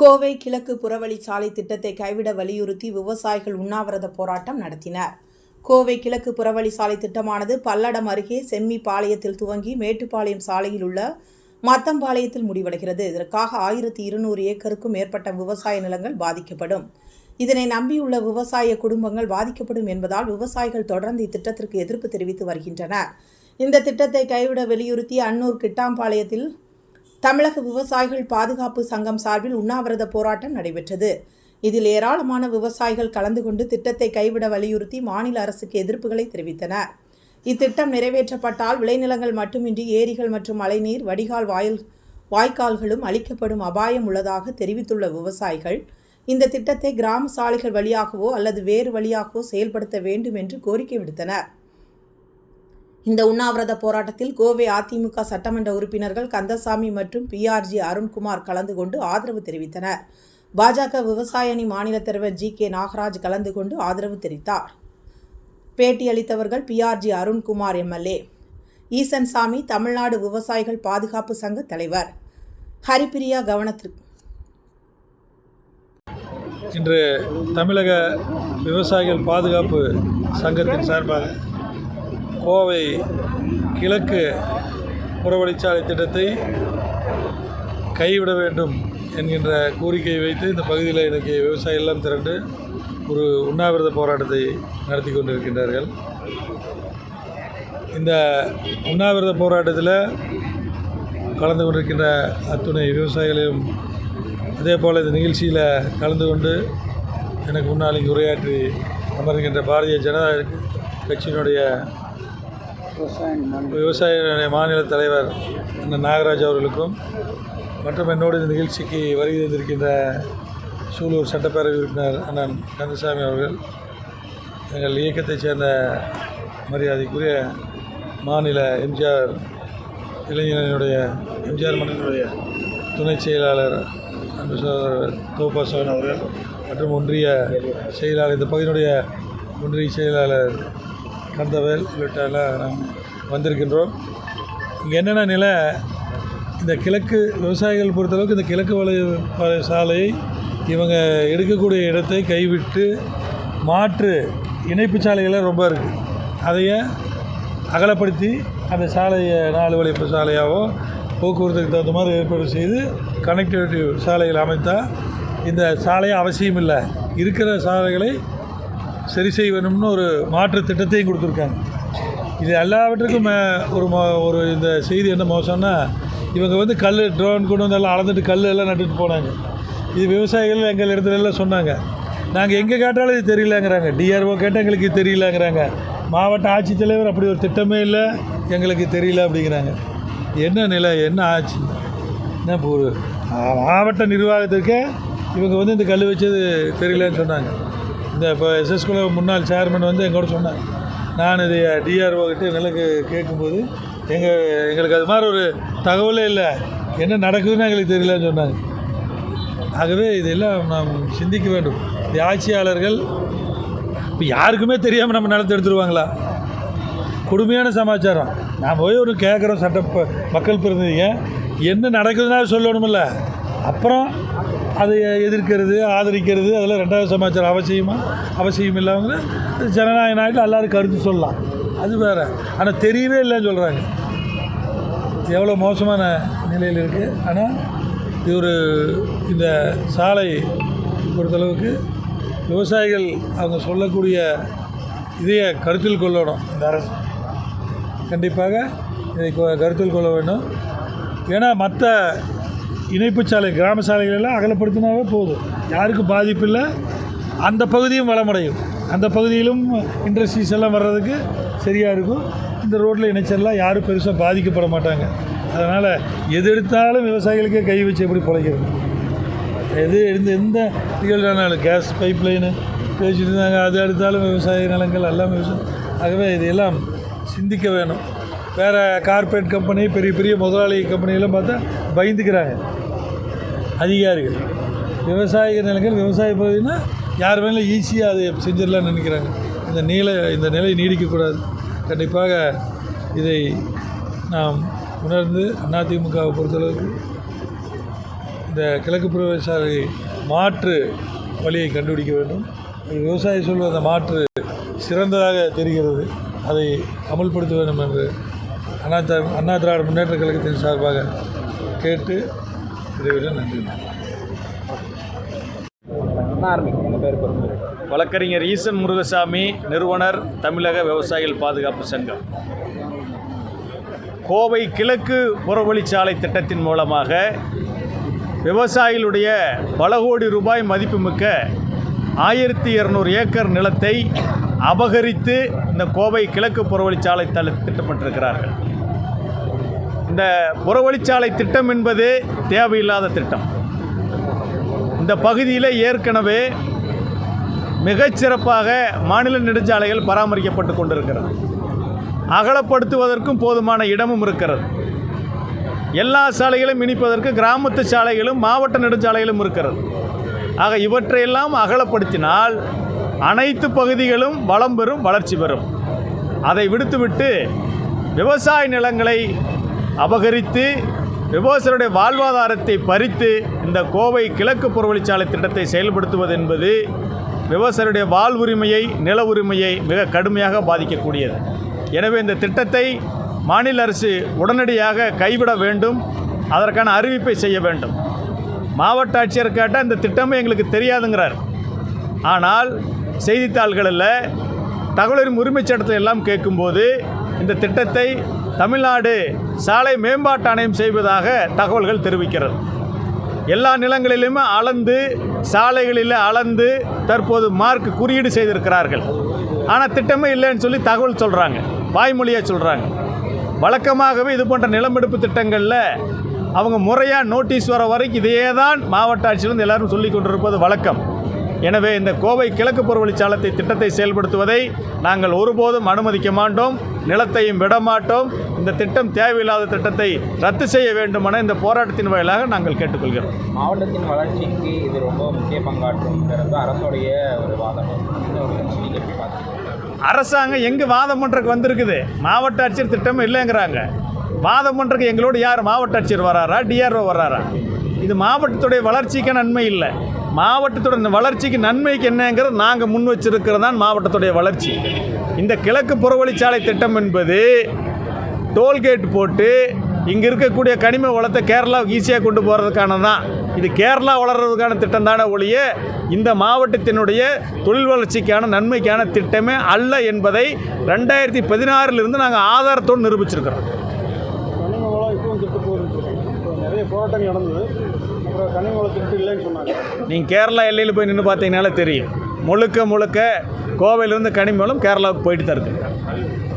கோவை கிழக்கு புறவழிச்சாலை திட்டத்தை கைவிட வலியுறுத்தி விவசாயிகள் உண்ணாவிரத போராட்டம் நடத்தினர். கோவை கிழக்கு புறவழிச்சாலை திட்டமானது பல்லடம் அருகே செம்மி பாளையத்தில் துவங்கி மேட்டுப்பாளையம் சாலையில் உள்ள மத்தம்பாளையத்தில் முடிவடைகிறது. இதற்காக ஆயிரத்தி இருநூறு ஏக்கருக்கும் மேற்பட்ட விவசாய நிலங்கள் பாதிக்கப்படும். இதனை நம்பியுள்ள விவசாய குடும்பங்கள் பாதிக்கப்படும் என்பதால் விவசாயிகள் தொடர்ந்து இத்திட்டத்திற்கு எதிர்ப்பு தெரிவித்து வருகின்றனர். இந்த திட்டத்தை கைவிட வலியுறுத்தி அன்னூர் கிட்டாம்பாளையத்தில் தமிழக விவசாயிகள் பாதுகாப்பு சங்கம் சார்பில் உண்ணாவிரத போராட்டம் நடைபெற்றது. இதில் ஏராளமான விவசாயிகள் கலந்து கொண்டு திட்டத்தை கைவிட வலியுறுத்தி மாநில அரசுக்கு எதிர்ப்புகளை தெரிவித்தனர். இத்திட்டம் நிறைவேற்றப்பட்டால் விளைநிலங்கள் மட்டுமின்றி ஏரிகள் மற்றும் மழைநீர் வடிகால் வாயில் வாய்க்கால்களும் அளிக்கப்படும் அபாயம் உள்ளதாக தெரிவித்துள்ள விவசாயிகள் இந்த திட்டத்தை கிராம சாலைகள் வழியாகவோ அல்லது வேறு வழியாகவோ செயல்படுத்த வேண்டும் என்று கோரிக்கை விடுத்தனர். இந்த உண்ணாவிரத போராட்டத்தில் கோவை அதிமுக சட்டமன்ற உறுப்பினர்கள் கந்தசாமி மற்றும் பிஆர்ஜி அருண்குமார் கலந்து கொண்டு ஆதரவு தெரிவித்தனர். பாஜக விவசாய அணி மாநில தலைவர் ஜி கே நாகராஜ் கலந்து கொண்டு ஆதரவு தெரிவித்தார். பேட்டியளித்தவர்கள் பிஆர்ஜி அருண்குமார் எம்எல்ஏ ஈசன் சாமி தமிழ்நாடு விவசாயிகள் பாதுகாப்பு சங்க தலைவர். ஹரிப்பிரியா கவனத்திற்கு இன்று தமிழக விவசாயிகள் பாதுகாப்பு சங்கத்தின் சார்பாக கோவை கிழக்கு புறவழிச்சாலை திட்டத்தை கைவிட வேண்டும் என்கின்ற கோரிக்கையை வைத்து இந்த பகுதியில் இன்றைக்கி விவசாயிகள் எல்லாம் திரண்டு ஒரு உண்ணாவிரத போராட்டத்தை நடத்தி கொண்டிருக்கின்றார்கள். இந்த உண்ணாவிரத போராட்டத்தில் கலந்து கொண்டிருக்கின்ற அத்துணை விவசாயிகளையும் அதே போல் இந்த நிகழ்ச்சியில் கலந்து கொண்டு எனக்கு முன்னால் இங்கு உரையாற்றி அமர்கின்ற பாரதிய ஜனதா கட்சியினுடைய விவசாய மாநில தலைவர் அண்ணன் நாகராஜ் அவர்களுக்கும் மற்றும் என்னோடு இந்த நிகழ்ச்சிக்கு வருகை தந்திருக்கின்ற சூலூர் சட்டப்பேரவை உறுப்பினர் அண்ணன் கந்தசாமி அவர்கள் எங்கள் இயக்கத்தைச் சேர்ந்த மரியாதைக்குரிய மாநில எம்ஜிஆர் இளைஞரனுடைய எம்ஜிஆர் மன்னனுடைய துணை செயலாளர் அன்பு சகோதரர் தோப்பா அவர்கள் மற்றும் ஒன்றிய செயலாளர் இந்த பகுதியினுடைய ஒன்றிய செயலாளர் கந்தவேல் உள்ளிட்ட எல்லாம் நாம் வந்திருக்கின்றோம். இங்கே என்னென்ன நிலை? இந்த கிழக்கு விவசாயிகள் பொறுத்தளவுக்கு இந்த கிழக்கு வலை சாலையை இவங்க எடுக்கக்கூடிய இடத்தை கைவிட்டு மாற்று இணைப்பு சாலைகள்லாம் ரொம்ப இருக்குது அதையே அகலப்படுத்தி அந்த சாலையை நாலு வழி சாலையாகவோ போக்குவரத்துக்கு தகுந்த மாதிரி ஏற்பாடு செய்து கனெக்டிவிட்டி சாலைகள் அமைத்தால் இந்த சாலையை அவசியம் இல்லை இருக்கிற சாலைகளை சரி செய்ய வேணும்னு ஒரு மாற்று திட்டத்தையும் கொடுத்துருக்காங்க. இது எல்லாவற்றுக்கும் ஒரு மோ ஒரு இந்த செய்தி என்ன மோசம்னா இவங்க வந்து கல் ட்ரோன் கொண்டு வந்து எல்லாம் அளந்துட்டு கல் எல்லாம் நட்டுட்டு போனாங்க. இது விவசாயிகள் எங்கள் இடத்துல எல்லாம் சொன்னாங்க. நாங்கள் எங்கே கேட்டாலும் இது தெரியலங்கிறாங்க. டிஆர்ஓ கேட்டால் எங்களுக்கு இது தெரியலங்கிறாங்க. மாவட்ட ஆட்சித்தலைவர் அப்படி ஒரு திட்டமே இல்லை எங்களுக்கு தெரியல அப்படிங்கிறாங்க. என்ன நிலை என்ன ஆச்சு? என்ன ஒரு மாவட்ட நிர்வாகத்திற்கே இவங்க வந்து இந்த கல் வச்சது தெரியலன்னு சொன்னாங்க. இந்த இப்போ எஸ்எஸ் முன்னாள் சேர்மன் வந்து எங்கூட சொன்னாங்க நான் இது டிஆர்ஓ கிட்ட எங்களுக்கு கேட்கும்போது எங்கள் எங்களுக்கு அது மாதிரி ஒரு தகவலே இல்லை. என்ன நடக்குதுன்னு எங்களுக்கு தெரியலன்னு சொன்னாங்க. ஆகவே இதெல்லாம் நாம் சிந்திக்க வேண்டும். இந்த ஆட்சியாளர்கள் இப்போ யாருக்குமே தெரியாமல் நம்ம நிலத்தை எடுத்துருவாங்களா? கொடுமையான சமாச்சாரம். நான் போய் ஒரு கேட்குறோம் சட்ட ப- மக்கள் பிரதிநிதிங்க. என்ன நடக்குதுன்னா சொல்லணுமில்ல. அப்புறம் அதை எதிர்க்கிறது ஆதரிக்கிறது அதெல்லாம் ரெண்டாவது சமாச்சாரம் அவசியமாக அவசியம் இல்லாமல் ஜனநாயக நாட்டில் எல்லாரும் கருத்து சொல்லலாம். அது வேறு. ஆனால் தெரியவே இல்லைன்னு சொல்கிறாங்க எவ்வளோ மோசமான நிலையில் இருக்குது ஆனால் இது ஒரு இந்த சாலை பொறுத்தளவுக்கு விவசாயிகள் அவங்க சொல்லக்கூடிய இதைய கருத்தில் கொள்ளணும் இந்த அரசு. கண்டிப்பாக இதை கொ- கருத்தில் கொள்ள வேண்டும். ஏன்னா மற்ற இணைப்பு சாலை கிராம சாலைகள் எல்லாம் அகலப்படுத்தினாவே போதும். யாருக்கும் பாதிப்பு இல்லை அந்த பகுதியும் வளமடையும். அந்த பகுதியிலும் இண்டஸ்ட்ரீஸ் எல்லாம் வர்றதுக்கு சரியாக இருக்கும். இந்த ரோட்டில் இணைச்சல்லாம் யாரும் பெருசாக பாதிக்கப்பட மாட்டாங்க. அதனால் எது எடுத்தாலும் விவசாயிகளுக்கே கை வச்சு எப்படி பிழைக்கிறது? எது எந்த எந்த நிகழ்வானாலும் கேஸ் பைப் லைனு பேசிட்டு இருந்தாங்க அது எடுத்தாலும் விவசாய நிலங்கள் எல்லாம் விவசாயம் ஆகவே இதையெல்லாம் சிந்திக்க வேணும். வேறு கார்ப்பரேட் கம்பெனி பெரிய பெரிய முதலாளி கம்பெனியெல்லாம் பார்த்தா பயந்துக்கிறாங்க. அதிகாரிகள். விவசாய நிலங்கள் விவசாய பகுதினா யார் வேணாலும் ஈஸியாக அதை செஞ்சிடலாம்னு நினைக்கிறாங்க. இந்த நிலை இந்த நிலை நீடிக்கக்கூடாது. கண்டிப்பாக இதை நாம் உணர்ந்து அதிமுகவை பொறுத்தளவுக்கு இந்த இந்த கிழக்கு பிரவேசாலை மாற்று வழியை கண்டுபிடிக்க வேண்டும். விவசாயி சொல்வது அந்த மாற்று சிறந்ததாக தெரிகிறது. அதை அமல்படுத்த வேண்டும் என்று அண்ணா அண்ணா திராவிட முன்னேற்ற கழகத்தின் சார்பாக கேட்டு நன்றி. வழக்கறிஞர் ஈசன் முருகசாமி நிறுவனர் தமிழக விவசாயிகள் பாதுகாப்பு சங்கம். கோவை கிழக்கு புறவழிச்சாலை திட்டத்தின் மூலமாக விவசாயிகளுடைய பல கோடி ரூபாய் மதிப்புமிக்க ஆயிரத்தி இரநூறு ஏக்கர் நிலத்தை அபகரித்து இந்த கோவை கிழக்கு புறவழிச்சாலை தள திட்டமிட்டிருக்கிறார்கள். இந்த புறவழிச்சாலை திட்டம் என்பது தேவையில்லாத திட்டம். இந்த பகுதியில் ஏற்கனவே மிகச்சிறப்பாக மாநில நெடுஞ்சாலைகள் பராமரிக்கப்பட்டு கொண்டிருக்கிறது. அகலப்படுத்துவதற்கும் போதுமான இடமும் இருக்கிறது. எல்லா சாலைகளும் இனிப்பதற்கு கிராமத்து சாலைகளும் மாவட்ட நெடுஞ்சாலைகளும் இருக்கிறது. ஆக இவற்றையெல்லாம் அகலப்படுத்தினால் அனைத்து பகுதிகளும் வளம் பெறும் வளர்ச்சி பெறும். அதை விடுத்துவிட்டு விவசாய நிலங்களை அபகரித்து விவசாயிகளுடைய வாழ்வாதாரத்தை பறித்து இந்த கோவை கிழக்கு புறவழிச்சாலை திட்டத்தை செயல்படுத்துவது என்பது விவசாயிகளுடைய வாழ்வுரிமையை நில உரிமையை மிக கடுமையாக பாதிக்கக்கூடியது. எனவே இந்த திட்டத்தை மாநில அரசு உடனடியாக கைவிட வேண்டும். அதற்கான அறிவிப்பை செய்ய வேண்டும். மாவட்ட ஆட்சியர் கேட்டால் இந்த திட்டமே எங்களுக்கு தெரியாதுங்கிறார். ஆனால் செய்தித்தாள்களில் தகவலின் உரிமைச் சட்டத்தை எல்லாம் கேட்கும்போது இந்த திட்டத்தை தமிழ்நாடு சாலை மேம்பாட்டு ஆணையம் செய்வதாக தகவல்கள் தெரிவிக்கிறது. எல்லா நிலங்களிலுமே அளந்து சாலைகளில் அளந்து தற்போது மார்க் குறியீடு செய்திருக்கிறார்கள். ஆனால் திட்டமே இல்லைன்னு சொல்லி தகவல் சொல்கிறாங்க வாய்மொழியாக சொல்கிறாங்க வழக்கமாகவே இது போன்ற நிலமெடுப்பு திட்டங்களில் அவங்க முறையாக நோட்டீஸ் வர வரைக்கும் இதையே தான் மாவட்ட ஆட்சியிலிருந்து எல்லாரும் சொல்லி கொண்டிருப்பது வழக்கம். எனவே இந்த கோவை கிழக்கு புறவழிச்சாலத்தை திட்டத்தை செயல்படுத்துவதை நாங்கள் ஒருபோதும் அனுமதிக்க மாட்டோம். நிலத்தையும் விட மாட்டோம். இந்த திட்டம் தேவையில்லாத திட்டத்தை ரத்து செய்ய வேண்டுமென இந்த போராட்டத்தின் வாயிலாக நாங்கள் கேட்டுக்கொள்கிறோம். மாவட்டத்தின் வளர்ச்சிக்கு இது ரொம்ப முக்கிய பங்காற்றும்ங்கிறது அரசுடைய ஒரு வாதம். அரசாங்கம் எங்கே வாதம் பண்ணுறதுக்கு வந்திருக்குது? மாவட்ட ஆட்சியர் திட்டம் இல்லைங்கிறாங்க. வாதம் பண்ணுறதுக்கு எங்களோட யார் மாவட்ட ஆட்சியர் வராரா? டிஆர்ஓ வராரா? இது மாவட்டத்துடைய வளர்ச்சிக்கு நன்மை இல்லை. மாவட்டத்துடைய வளர்ச்சிக்கு நன்மைக்கு என்னங்கிறது நாங்கள் முன் வச்சிருக்கிறது தான் மாவட்டத்துடைய வளர்ச்சி. இந்த கிழக்கு புறவழிச்சாலை திட்டம் என்பது டோல்கேட் போட்டு இங்கே இருக்கக்கூடிய கனிம வளத்தை கேரளாவுக்கு ஈஸியாக கொண்டு போகிறதுக்கான தான் இது கேரளா வளர்கிறதுக்கான திட்டம் தானே ஒழிய இந்த மாவட்டத்தினுடைய தொழில் வளர்ச்சிக்கான நன்மைக்கான திட்டமே அல்ல என்பதை ரெண்டாயிரத்தி பதினாறிலிருந்து நாங்கள் ஆதாரத்தோடு நிரூபிச்சிருக்கிறோம். நிறைய போராட்டங்கள் நடந்தது. அப்புறம் இல்லைன்னு சொன்னாங்க. நீங்கள் கேரளா எல்லையில் போய் நின்று பார்த்தீங்கனாலே தெரியும். முழுக்க முழுக்க கோவையிலேருந்து கனிம கேரளாவுக்கு போயிட்டு தான் இருக்குது